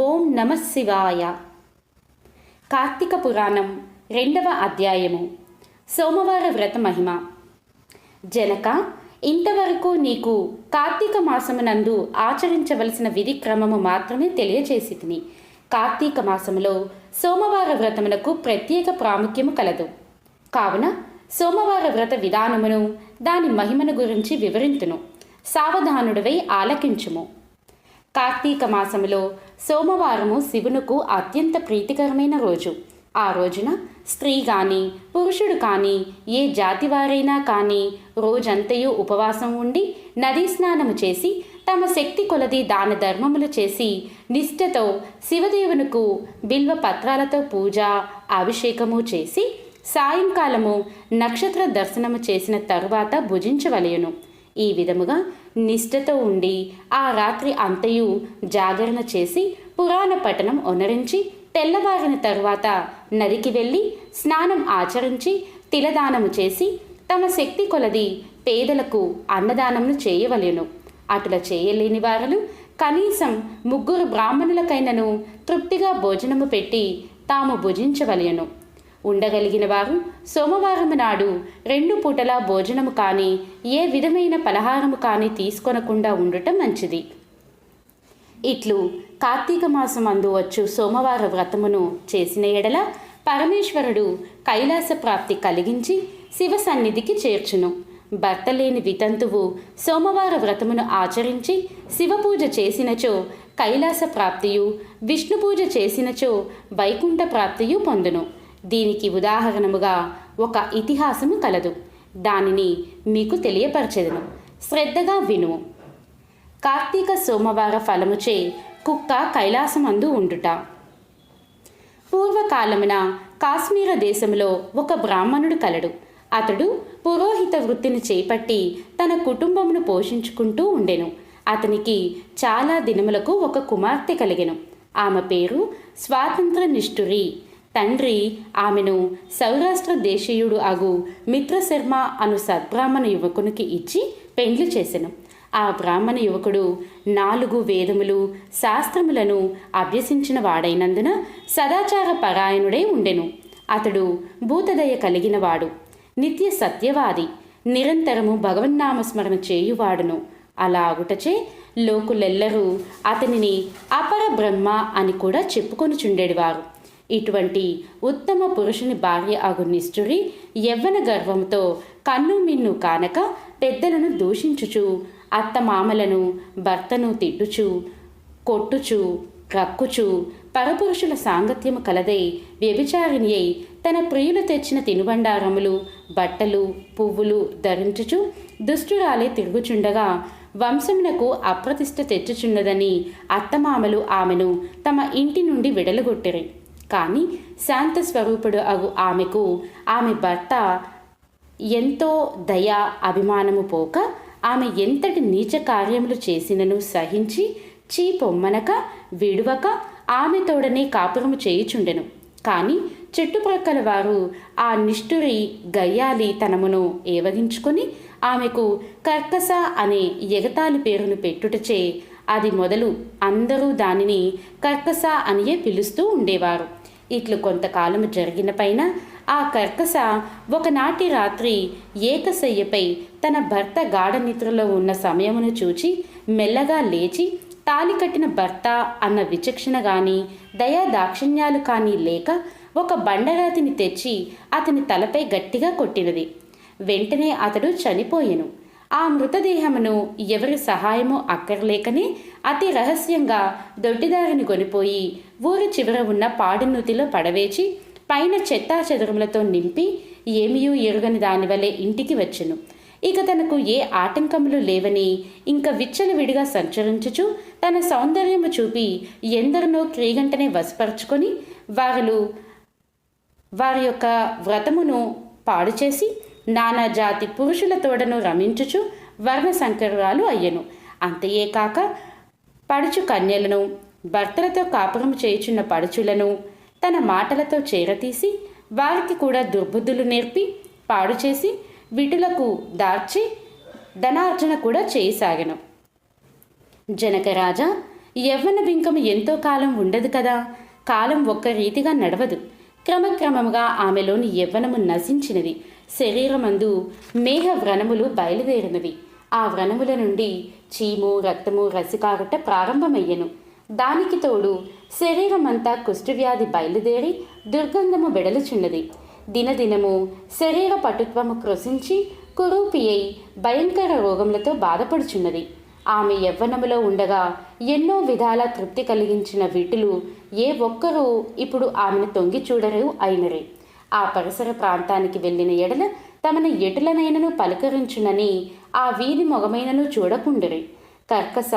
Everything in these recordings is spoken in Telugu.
ఓం నమ శివాయ. కార్తీక పురాణం రెండవ అధ్యాయము. సోమవార వ్రత మహిమ. జనక ఇంతవరకు నీకు కార్తీక మాసమునందు ఆచరించవలసిన విధి క్రమము మాత్రమే తెలియచేసి తిని కార్తీక మాసములో సోమవార వ్రతమునకు ప్రత్యేక ప్రాముఖ్యము కలదు. కావున సోమవార వ్రత విధానమును దాని మహిమను గురించి వివరింతును. సావధానుడివై ఆలకించుము. కార్తీక మాసములో సోమవారము శివునుకు అత్యంత ప్రీతికరమైన రోజు. ఆ రోజున స్త్రీ కానీ పురుషుడు కానీ ఏ జాతి వారైనా కానీ రోజంతయు ఉపవాసం ఉండి నదీ స్నానము చేసి తమ శక్తి కొలది దాన ధర్మములు చేసి నిష్ఠతో శివదేవునకు బిల్వ పత్రాలతో పూజ అభిషేకము చేసి సాయంకాలము నక్షత్ర దర్శనము చేసిన తరువాత భుజించవలయును ఈ విధముగా నిష్ఠతో ఉండి ఆ రాత్రి అంతయు జాగరణ చేసి పురాణ పఠనం ఒనరించి తెల్లవారిన తరువాత నదికి వెళ్ళి స్నానం ఆచరించి తిలదానము చేసి తమ శక్తి కొలది పేదలకు అన్నదానమును చేయవలెను. అటుల చేయలేని వారలు కనీసం ముగ్గురు బ్రాహ్మణులకైనను తృప్తిగా భోజనము పెట్టి తాము భుజించవలెను. ఉండగలిగిన వారు సోమవారం నాడు రెండు పూటల భోజనము కానీ ఏ విధమైన పలహారము కానీ తీసుకొనకుండా ఉండటం మంచిది. ఇట్లు కార్తీక మాసం అందు వచ్చు సోమవార వ్రతమును చేసిన ఎడల పరమేశ్వరుడు కైలాస ప్రాప్తి కలిగించి శివ సన్నిధికి చేర్చును. భర్త లేని వితంతువు సోమవార వ్రతమును ఆచరించి శివపూజ చేసినచో కైలాస ప్రాప్తియు విష్ణు పూజ చేసినచో వైకుంఠ ప్రాప్తియు పొందును. దీనికి ఉదాహరణముగా ఒక ఇతిహాసము కలదు. దానిని మీకు తెలియపరచెదను. శ్రద్ధగా విను కార్తీక సోమవార ఫలముచే కుక్క కైలాసమందు ఉండుట. పూర్వకాలమున కాశ్మీర దేశంలో ఒక బ్రాహ్మణుడు కలడు. అతడు పురోహిత వృత్తిని చేపట్టి తన కుటుంబమును పోషించుకుంటూ ఉండెను. అతనికి చాలా దినములకు ఒక కుమార్తె కలిగెను. ఆమె పేరు స్వాతంత్ర నిష్ఠురి తండ్రి ఆమెను సౌరాష్ట్ర దేశీయుడు అగు మిత్రశర్మ అను సద్బ్రాహ్మణ యువకునికి ఇచ్చి పెండ్లి చేసెను. ఆ బ్రాహ్మణ యువకుడు నాలుగు వేదములు శాస్త్రములను అభ్యసించిన వాడైనందున సదాచార పరాయణుడై ఉండెను. అతడు భూతదయ కలిగినవాడు నిత్య సత్యవాది నిరంతరము భగవన్నామస్మరణ చేయువాడును. అలా అగుటచే లోకులెల్లరూ అతనిని అపర బ్రహ్మ అని కూడా చెప్పుకొనుచుండేవారు ఇటువంటి ఉత్తమ పురుషుని భార్య అగు నిష్ఠురి యవ్వన గర్వంతో కన్ను మిన్ను కానక పెద్దలను దూషించుచు అత్తమామలను భర్తను తిట్టుచు కొట్టుచు రక్కుచు పరపురుషుల సాంగత్యము కలదై వ్యభిచారిణి అయి తన ప్రియులు తెచ్చిన తినుబండారములు బట్టలు పువ్వులు ధరించుచు దుష్టురాలే తిరుగుచుండగా వంశమునకు అప్రతిష్ట తెచ్చుచున్నదని అత్తమామలు ఆమెను తమ ఇంటి నుండి విడలగొట్టిరి. కానీ శాంత స్వరూపుడు అగు ఆమెకు ఆమె భర్త ఎంతో దయ అభిమానము పోక ఆమె ఎంతటి నీచ కార్యములు చేసినను సహించి చీ పొమ్మనక విడువక ఆమె తోడనే కాపురము చేయుచుండెను. కానీ చుట్టుప్రక్కల వారు ఆ నిష్ఠురి గయ్యాలి తనమును ఏవగించుకొని ఆమెకు కర్కస అనే ఎగతాళి పేరును పెట్టుటచే అది మొదలు అందరూ దానిని కర్కస అనియే పిలుస్తూ ఉండేవారు. ఇట్లు కొంతకాలము జరిగిన పైన ఆ కర్కస ఒకనాటి రాత్రి ఏకశయ్యపై తన భర్త గాఢ నిద్రలో ఉన్న సమయమును చూచి మెల్లగా లేచి తాలి కట్టిన భర్త అన్న విచక్షణ కానీ దయా దాక్షిణ్యాలు కానీ లేక ఒక బండరాతిని తెచ్చి అతని తలపై గట్టిగా కొట్టినది. వెంటనే అతడు చనిపోయెను. ఆ మృతదేహమును ఎవరి సహాయమో అక్కర్లేకనే అతి రహస్యంగా దొడ్డిదారిని కొనిపోయి ఊరి చివర ఉన్న పాడినూతిలో పడవేచి పైన చెత్తా చెదరములతో నింపి ఏమీయూ ఎరుగని దానివలే ఇంటికి వచ్చును. ఇక తనకు ఏ ఆటంకములు లేవని ఇంకా విచ్చలవిడిగా సంచరించుచు తన సౌందర్యము చూపి ఎందరినో క్రీగంటనే వశపరుచుకొని వారు వారి యొక్క వ్రతమును పాడు చేసి నానా జాతి పురుషుల తోడను రమించుచు వర్ణ సంకరాలు అయ్యను. అంతయే కాక పడుచు కన్యలను భర్తలతో కాపురం చేయుచున్న పడుచులను తన మాటలతో చేరతీసి వారికి కూడా దుర్బుద్ధులు నేర్పి పాడు చేసి విటులకు దార్చి ధనార్జన కూడా చేయసాగను. జనకరాజా యవ్వన బింకము ఎంతో కాలం ఉండదు కదా? కాలం ఒక్క రీతిగా నడవదు. క్రమక్రమముగా ఆమెలోని యవ్వనము నశించినది. శరీరమందు మేఘ వ్రణములు బయలుదేరినవి. ఆ వ్రణముల నుండి చీము రక్తము రసికారుట ప్రారంభమయ్యెను. దానికి తోడు శరీరమంతా కుష్ఠవ్యాధి బయలుదేరి దుర్గంధము వెడలుచున్నది. దినదినము శరీర పటుత్వము క్రొసించి కురూపి అయి భయంకర రోగములతో బాధపడుచున్నది. ఆమె యవ్వనములో ఉండగా ఎన్నో విధాల తృప్తి కలిగించిన వీటులు ఏ ఒక్కరూ ఇప్పుడు ఆమెను తొంగి చూడరు అయినరే. ఆ పరిసర ప్రాంతానికి వెళ్ళిన ఎడల తమను ఎటులనైనను పలకరించునని ఆ వీధి మొగమైనను చూడకుండిరి. కర్కస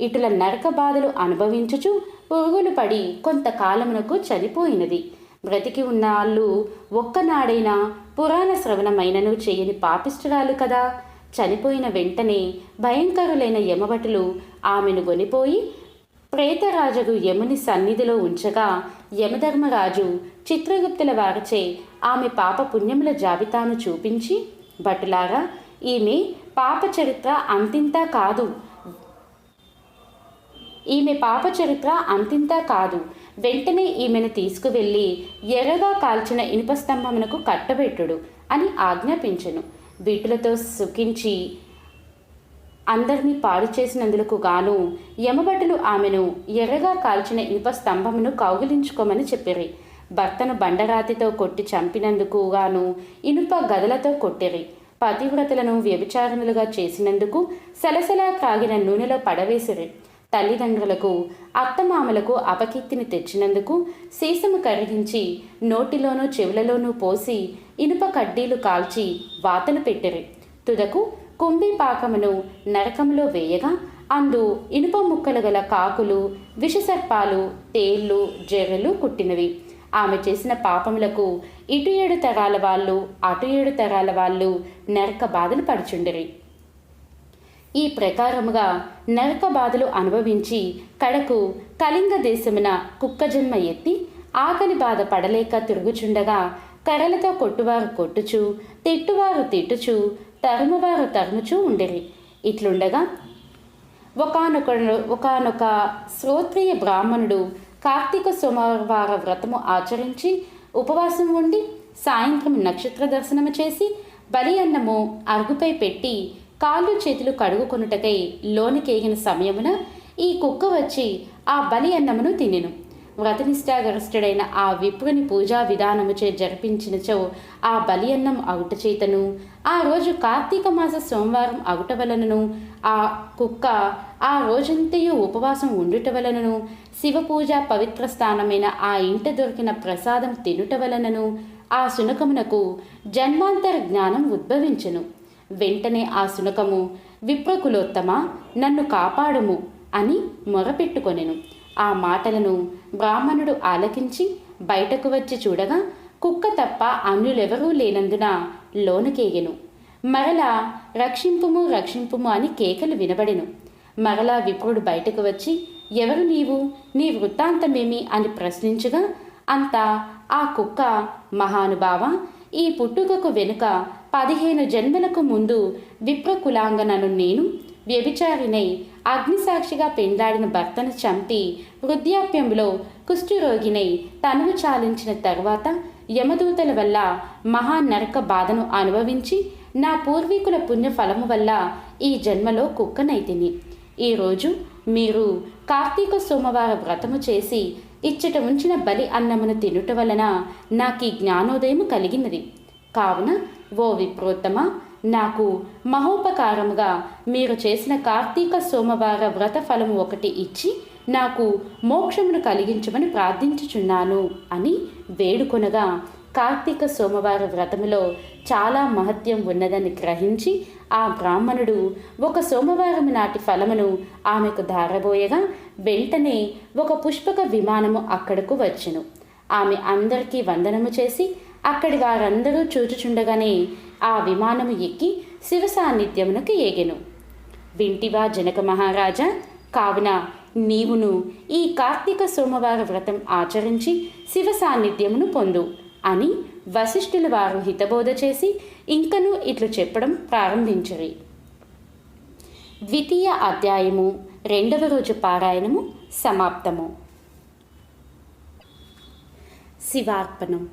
ఇటుల నరక బాధలు అనుభవించుచు పురుగులు పడి కొంతకాలమునకు చనిపోయినది. బ్రతికి ఉన్న వాళ్ళు ఒక్కనాడైనా పురాణ శ్రవణమైనను చేయని పాపిష్టురాలు కదా. చనిపోయిన వెంటనే భయంకరులైన యమభటులు ఆమెను గొనిపోయి ప్రేతరాజుకు యముని సన్నిధిలో ఉంచగా యమధర్మరాజు చిత్రగుప్తుల వారిచే ఆమె పాప పుణ్యముల జాబితాను చూపించి భటులారా ఈమె పాప చరిత్ర అంతింతా కాదు. ఈమె పాప చరిత్ర అంతింతా కాదు. వెంటనే ఈమెను తీసుకువెళ్ళి ఎర్రగా కాల్చిన ఇనుప స్తంభమునకు కట్టబెట్టుడు అని ఆజ్ఞాపించెను. వీటులతో సుఖించి అందరినీ పాడు చేసినందులకు గాను యమభటులు ఆమెను ఎర్రగా కాల్చిన ఇనుప స్తంభమును కౌగిలించుకోమని చెప్పిరి. భర్తను బండరాతితో కొట్టి చంపినందుకు గాను ఇనుప గదలతో కొట్టిరి. పతివ్రతలను వ్యభిచారణలుగా చేసినందుకు సలసలా కాగిన నూనెలో పడవేసిరి. తల్లిదండ్రులకు అత్తమామలకు అపకీర్తిని తెచ్చినందుకు సీసము కరిగించి నోటిలోనూ చెవులలోనూ పోసి ఇనుప కడ్డీలు కాల్చి వాతలు పెట్టిరి. తుదకు కుంభిపాకమును నరకములో వేయగా అందు ఇనుప ముక్కలు గల కాకులు విషసర్పాలు తేళ్ళు జెర్రలు కుట్టినవి. ఆమె చేసిన పాపములకు ఇటు ఏడు తరాల వాళ్ళు అటు ఏడు తరాల వాళ్ళు నరక బాధలు పడుచుండిరి. ఈ ప్రకారముగా నరక బాధలు అనుభవించి కడకు కళింగ దేశమున కుక్క జన్మ ఎత్తి ఆకలి బాధ పడలేక తిరుగుచుండగా కర్రలతో కొట్టువారు కొట్టుచు తిట్టువారు తిట్టుచు తరుమవారు తరుముచూ ఉండిరి. ఇట్లుండగా ఒకనొక ఒకనొక శ్రోత్రియ బ్రాహ్మణుడు కార్తీక సోమవార వ్రతము ఆచరించి ఉపవాసం ఉండి సాయంత్రం నక్షత్ర దర్శనము చేసి బలి అన్నము అరుగుపై పెట్టి కాళ్ళు చేతులు కడుగుకొనుటకై లోనికేగిన సమయమున ఈ కుక్క వచ్చి ఆ బలి అన్నమును తినెను వ్రతనిష్టాగరిష్ఠుడైన ఆ విప్రుని పూజా విధానముచే జరిపించినచో ఆ బలి అన్నం అవుట చేతను. ఆ రోజు కార్తీక మాస సోమవారం అవుట వలనను ఆ కుక్క ఆ రోజంతయు ఉపవాసం ఉండుట వలనను శివ పూజ పవిత్ర స్థానమైన ఆ ఇంట దొరికిన ప్రసాదం తినుట వలనను ఆ శునకమునకు జన్మాంతర జ్ఞానం ఉద్భవించెను. వెంటనే ఆ శునకము విప్రకులోత్తమ నన్ను కాపాడుము అని మొరపెట్టుకొనెను. ఆ మాటలను బ్రాహ్మణుడు ఆలకించి బయటకు వచ్చి చూడగా కుక్క తప్ప అన్యులెవరూ లేనందున లోనకేగెను మరలా రక్షింపుము రక్షింపుము అని కేకలు వినబడెను. మరలా విప్రుడు బయటకు వచ్చి ఎవరు నీవు? నీ వృత్తాంతమేమి? అని ప్రశ్నించగా అంతా ఆ కుక్క మహానుభావ ఈ పుట్టుకకు వెనుక పదిహేను జన్మలకు ముందు విప్రకులాంగనను నేను వ్యభిచారినై అగ్నిసాక్షిగా పెండ్లాడిన భర్తను చంపి వృద్ధాప్యంలో కుష్ఠరోగినై తనువు చాలించిన తర్వాత యమదూతల వల్ల మహా నరక బాధను అనుభవించి నా పూర్వీకుల పుణ్యఫలము వల్ల ఈ జన్మలో కుక్కనైతిని ఈరోజు మీరు కార్తీక సోమవార వ్రతము చేసి ఇచ్చట ఉంచిన బలి అన్నమును తినుట వలన నాకు ఈ జ్ఞానోదయం కలిగినది. కావున ఓ విప్రోత్తమ నాకు మహోపకారముగా మీరు చేసిన కార్తీక సోమవార వ్రత ఫలము ఒకటి ఇచ్చి నాకు మోక్షమును కలిగించమని ప్రార్థించుచున్నాను అని వేడుకొనగా కార్తీక సోమవార వ్రతములో చాలా మహత్యం ఉన్నదని గ్రహించి ఆ బ్రాహ్మణుడు ఒక సోమవారం నాటి ఫలమును ఆమెకు ధారబోయగా వెంటనే ఒక పుష్పక విమానము అక్కడకు వచ్చెను. ఆమె అందరికీ వందనము చేసి అక్కడి వారందరూ చూచుచుండగానే ఆ విమానము ఎక్కి శివ సాన్నిధ్యమునకు ఏగెను. వింటివా జనక మహారాజా కావున నీవును ఈ కార్తీక సోమవార వ్రతం ఆచరించి శివ సాన్నిధ్యమును పొందు అని వశిష్ఠుల వారు హితబోధ చేసి ఇంకనూ ఇట్లు చెప్పడం ప్రారంభించరి. ద్వితీయ అధ్యాయము రెండవ రోజు పారాయణము సమాప్తము. శివార్పణం.